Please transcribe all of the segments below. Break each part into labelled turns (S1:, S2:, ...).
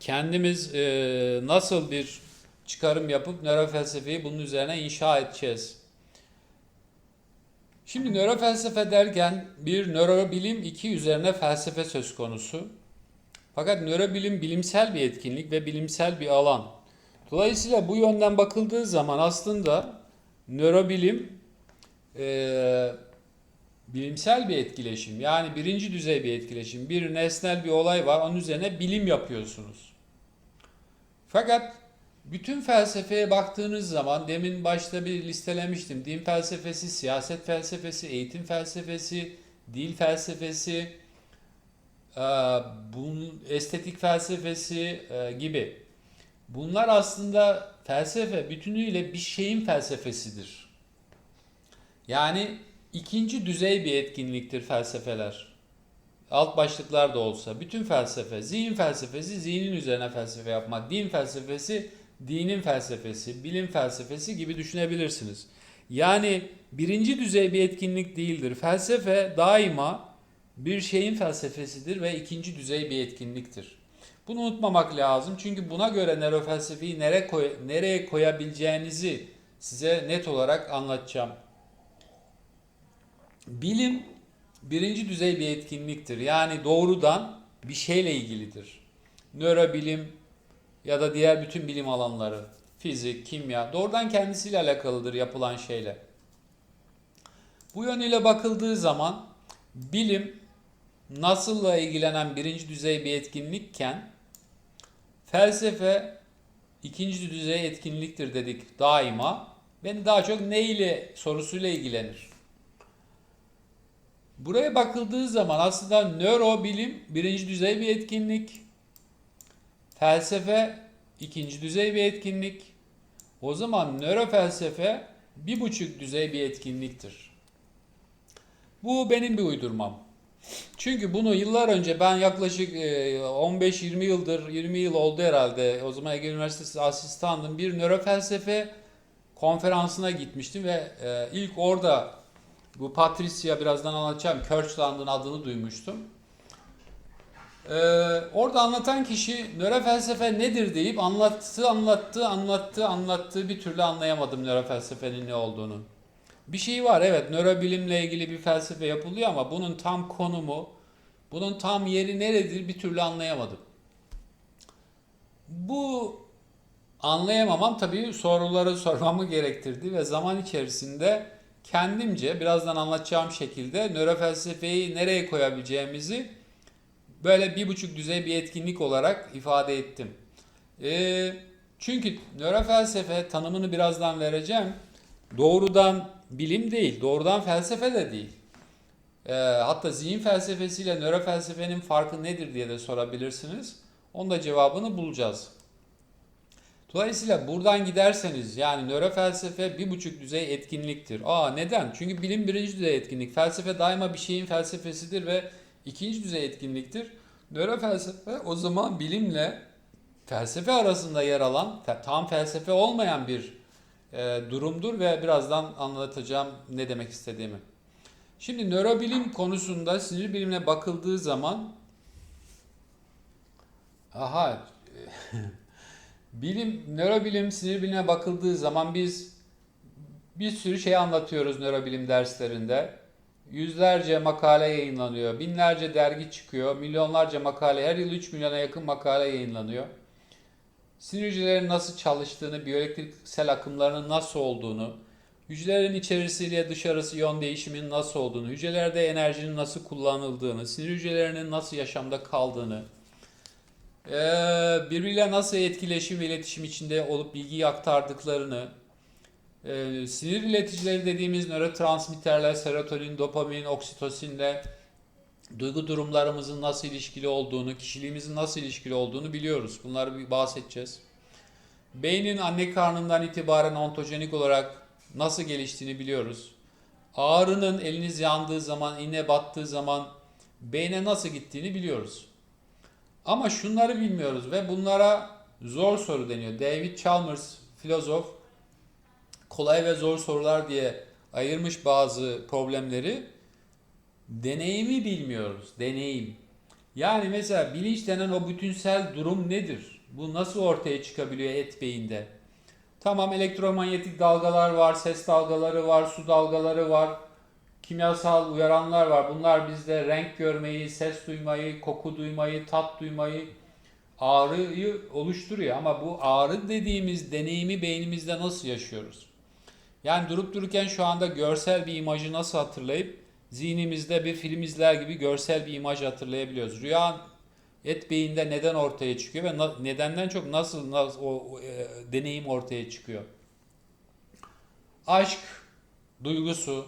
S1: kendimiz e, nasıl bir çıkarım yapıp nörofelsefeyi bunun üzerine inşa edeceğiz. Şimdi nörofelsefe derken bir nörobilim, iki üzerine felsefe söz konusu. Fakat nörobilim bilimsel bir etkinlik ve bilimsel bir alan. Dolayısıyla bu yönden bakıldığı zaman aslında nörobilim e, bilimsel bir etkileşim. Yani birinci düzey bir etkileşim. Bir nesnel bir olay var, onun üzerine bilim yapıyorsunuz. Fakat bütün felsefeye baktığınız zaman demin başta bir listelemiştim. Din felsefesi, siyaset felsefesi, eğitim felsefesi, dil felsefesi, e, bunun estetik felsefesi e, gibi. Bunlar aslında felsefe bütünüyle bir şeyin felsefesidir. Yani ikinci düzey bir etkinliktir felsefeler. Alt başlıklar da olsa bütün felsefe, zihin felsefesi zihnin üzerine felsefe yapmak, din felsefesi dinin felsefesi, bilim felsefesi gibi düşünebilirsiniz. Yani birinci düzey bir etkinlik değildir. Felsefe daima bir şeyin felsefesidir ve ikinci düzey bir etkinliktir. Bunu unutmamak lazım çünkü buna göre nörofelsefeyi nereye, koy nereye koyabileceğinizi size net olarak anlatacağım. Bilim birinci düzey bir etkinliktir. Yani doğrudan bir şeyle ilgilidir. Nörobilim ya da diğer bütün bilim alanları, fizik, kimya doğrudan kendisiyle alakalıdır yapılan şeyle. Bu yönüyle bakıldığı zaman bilim nasılla ilgilenen birinci düzey bir etkinlikken felsefe ikinci düzey etkinliktir dedik daima. Ben daha çok ne ile sorusuyla ilgilenir. Buraya bakıldığı zaman aslında nörobilim birinci düzey bir etkinlik. Felsefe ikinci düzey bir etkinlik. O zaman nörofelsefe bir buçuk düzey bir etkinliktir. Bu benim bir uydurmam. Çünkü bunu yıllar önce ben yaklaşık 15-20 yıldır 20 yıl oldu herhalde o zaman Ege Üniversitesi asistandım bir nörofelsefe konferansına gitmiştim ve e, ilk orada bu Patricia birazdan anlatacağım Kirchland'ın adını duymuştum. Ee, orada anlatan kişi nörofelsefe nedir deyip anlattı, anlattı, anlattı, anlattı bir türlü anlayamadım nörofelsefenin ne olduğunu. Bir şey var evet nörobilimle ilgili bir felsefe yapılıyor ama bunun tam konumu, bunun tam yeri neredir bir türlü anlayamadım. Bu anlayamamam tabii soruları sormamı gerektirdi ve zaman içerisinde kendimce birazdan anlatacağım şekilde nörofelsefeyi nereye koyabileceğimizi böyle bir buçuk düzey bir etkinlik olarak ifade ettim. E, çünkü nörofelsefe tanımını birazdan vereceğim. Doğrudan bilim değil, doğrudan felsefe de değil. E, hatta zihin felsefesiyle nörofelsefenin farkı nedir diye de sorabilirsiniz. Onun da cevabını bulacağız. Dolayısıyla buradan giderseniz yani nörofelsefe bir buçuk düzey etkinliktir. Aa neden? Çünkü bilim birinci düzey etkinlik. Felsefe daima bir şeyin felsefesidir ve ikinci düzey etkinliktir. Nörofelsefe o zaman bilimle felsefe arasında yer alan tam felsefe olmayan bir e, durumdur ve birazdan anlatacağım ne demek istediğimi. Şimdi nörobilim konusunda sinir bilimine bakıldığı zaman aha bilim nörobilim sinir bilimine bakıldığı zaman biz bir sürü şey anlatıyoruz nörobilim derslerinde. Yüzlerce makale yayınlanıyor, binlerce dergi çıkıyor, milyonlarca makale, her yıl 3 milyona yakın makale yayınlanıyor. Sinir hücrelerinin nasıl çalıştığını, biyoelektriksel akımlarının nasıl olduğunu, hücrelerin içerisiyle dışarısı iyon değişiminin nasıl olduğunu, hücrelerde enerjinin nasıl kullanıldığını, sinir hücrelerinin nasıl yaşamda kaldığını, birbiriyle nasıl etkileşim ve iletişim içinde olup bilgiyi aktardıklarını, ee, sinir ileticileri dediğimiz nörotransmitterler, serotonin, dopamin, oksitosinle duygu durumlarımızın nasıl ilişkili olduğunu, kişiliğimizin nasıl ilişkili olduğunu biliyoruz. Bunları bir bahsedeceğiz. Beynin anne karnından itibaren ontojenik olarak nasıl geliştiğini biliyoruz. Ağrının eliniz yandığı zaman, iğne battığı zaman beyne nasıl gittiğini biliyoruz. Ama şunları bilmiyoruz ve bunlara zor soru deniyor. David Chalmers, filozof, kolay ve zor sorular diye ayırmış bazı problemleri. Deneyimi bilmiyoruz. Deneyim. Yani mesela bilinç denen o bütünsel durum nedir? Bu nasıl ortaya çıkabiliyor et beyinde? Tamam elektromanyetik dalgalar var, ses dalgaları var, su dalgaları var, kimyasal uyaranlar var. Bunlar bizde renk görmeyi, ses duymayı, koku duymayı, tat duymayı, ağrıyı oluşturuyor. Ama bu ağrı dediğimiz deneyimi beynimizde nasıl yaşıyoruz? Yani durup dururken şu anda görsel bir imajı nasıl hatırlayıp zihnimizde bir film izler gibi görsel bir imaj hatırlayabiliyoruz. Rüya et beyinde neden ortaya çıkıyor ve na- nedenden çok nasıl, nasıl o, e, deneyim ortaya çıkıyor? Aşk duygusu,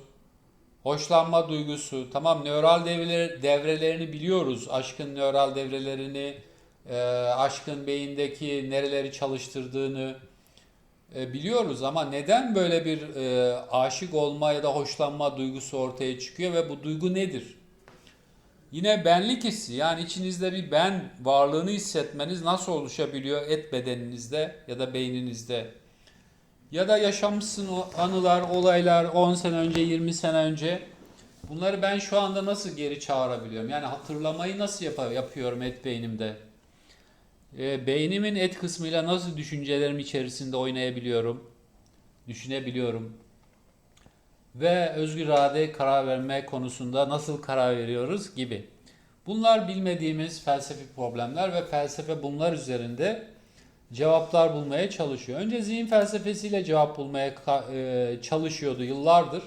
S1: hoşlanma duygusu, tamam nöral devreler, devrelerini biliyoruz. Aşkın nöral devrelerini, e, aşkın beyindeki nereleri çalıştırdığını e, biliyoruz ama neden böyle bir e, aşık olma ya da hoşlanma duygusu ortaya çıkıyor ve bu duygu nedir? Yine benlik hissi yani içinizde bir ben varlığını hissetmeniz nasıl oluşabiliyor et bedeninizde ya da beyninizde? Ya da yaşamışsın o anılar, olaylar 10 sene önce, 20 sene önce. Bunları ben şu anda nasıl geri çağırabiliyorum? Yani hatırlamayı nasıl yap- yapıyorum et beynimde? E, beynimin et kısmıyla nasıl düşüncelerim içerisinde oynayabiliyorum, düşünebiliyorum ve özgür irade karar verme konusunda nasıl karar veriyoruz gibi. Bunlar bilmediğimiz felsefi problemler ve felsefe bunlar üzerinde cevaplar bulmaya çalışıyor. Önce zihin felsefesiyle cevap bulmaya e, çalışıyordu yıllardır.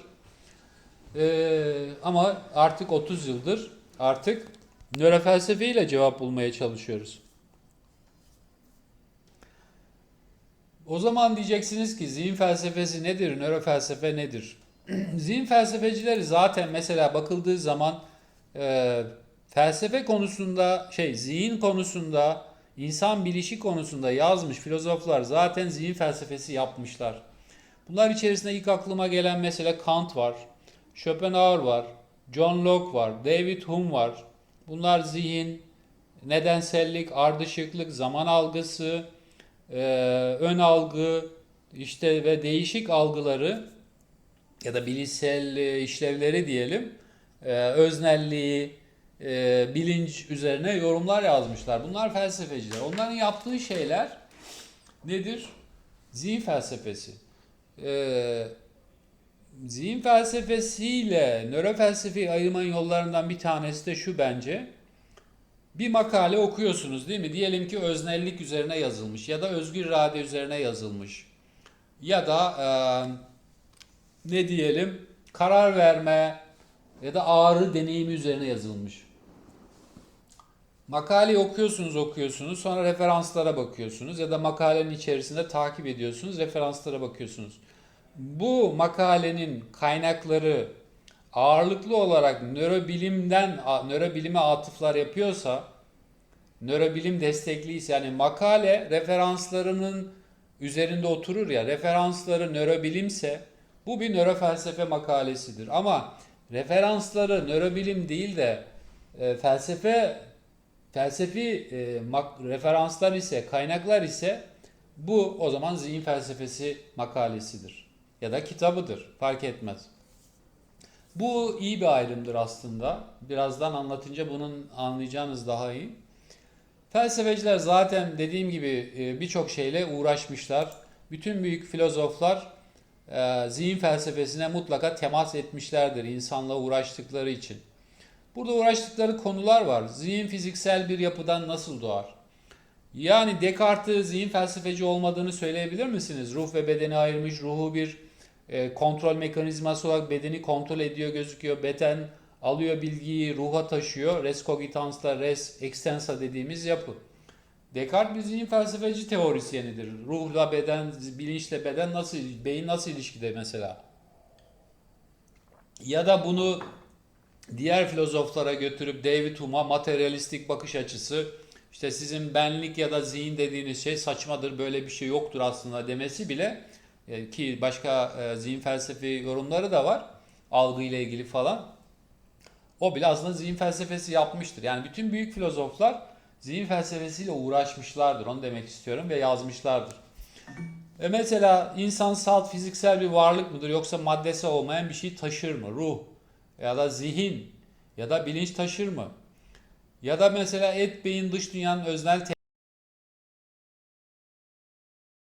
S1: E, ama artık 30 yıldır artık nörofelsefeyle cevap bulmaya çalışıyoruz. O zaman diyeceksiniz ki zihin felsefesi nedir, nörofelsefe nedir? zihin felsefecileri zaten mesela bakıldığı zaman e, felsefe konusunda şey zihin konusunda insan bilişi konusunda yazmış filozoflar zaten zihin felsefesi yapmışlar. Bunlar içerisinde ilk aklıma gelen mesela Kant var, Schopenhauer var, John Locke var, David Hume var. Bunlar zihin, nedensellik, ardışıklık, zaman algısı, e, ön algı işte ve değişik algıları ya da bilişsel e, işlevleri diyelim e, öznelliği e, bilinç üzerine yorumlar yazmışlar. Bunlar felsefeciler. Onların yaptığı şeyler nedir? Zihin felsefesi. E, zihin felsefesiyle nörofelsefeyi ayırmanın yollarından bir tanesi de şu bence. Bir makale okuyorsunuz değil mi? Diyelim ki öznellik üzerine yazılmış ya da özgür irade üzerine yazılmış. Ya da e, ne diyelim karar verme ya da ağrı deneyimi üzerine yazılmış. Makaleyi okuyorsunuz okuyorsunuz sonra referanslara bakıyorsunuz ya da makalenin içerisinde takip ediyorsunuz referanslara bakıyorsunuz. Bu makalenin kaynakları ağırlıklı olarak nörobilimden nörobilime atıflar yapıyorsa nörobilim destekliyse yani makale referanslarının üzerinde oturur ya referansları nörobilimse bu bir nörofelsefe makalesidir. Ama referansları nörobilim değil de e, felsefe felsefi e, mak- referanslar ise kaynaklar ise bu o zaman zihin felsefesi makalesidir ya da kitabıdır fark etmez. Bu iyi bir ayrımdır aslında. Birazdan anlatınca bunun anlayacağınız daha iyi. Felsefeciler zaten dediğim gibi e, birçok şeyle uğraşmışlar. Bütün büyük filozoflar e, zihin felsefesine mutlaka temas etmişlerdir insanla uğraştıkları için. Burada uğraştıkları konular var. Zihin fiziksel bir yapıdan nasıl doğar? Yani Descartes'in zihin felsefeci olmadığını söyleyebilir misiniz? Ruh ve bedeni ayırmış, ruhu bir e, kontrol mekanizması olarak bedeni kontrol ediyor gözüküyor. Beden alıyor bilgiyi ruha taşıyor. Res cogitans'la res extensa dediğimiz yapı. Descartes bir zihin felsefeci teorisyenidir. Ruhla beden, bilinçle beden nasıl, beyin nasıl ilişkide mesela? Ya da bunu diğer filozoflara götürüp David Hume'a materyalistik bakış açısı, işte sizin benlik ya da zihin dediğiniz şey saçmadır, böyle bir şey yoktur aslında demesi bile e, ki başka e, zihin felsefi yorumları da var algı ile ilgili falan. O bile aslında zihin felsefesi yapmıştır. Yani bütün büyük filozoflar zihin felsefesiyle uğraşmışlardır. Onu demek istiyorum ve yazmışlardır. E mesela insan salt fiziksel bir varlık mıdır yoksa maddesi olmayan bir şey taşır mı? Ruh ya da zihin ya da bilinç taşır mı? Ya da mesela et beyin dış dünyanın öznel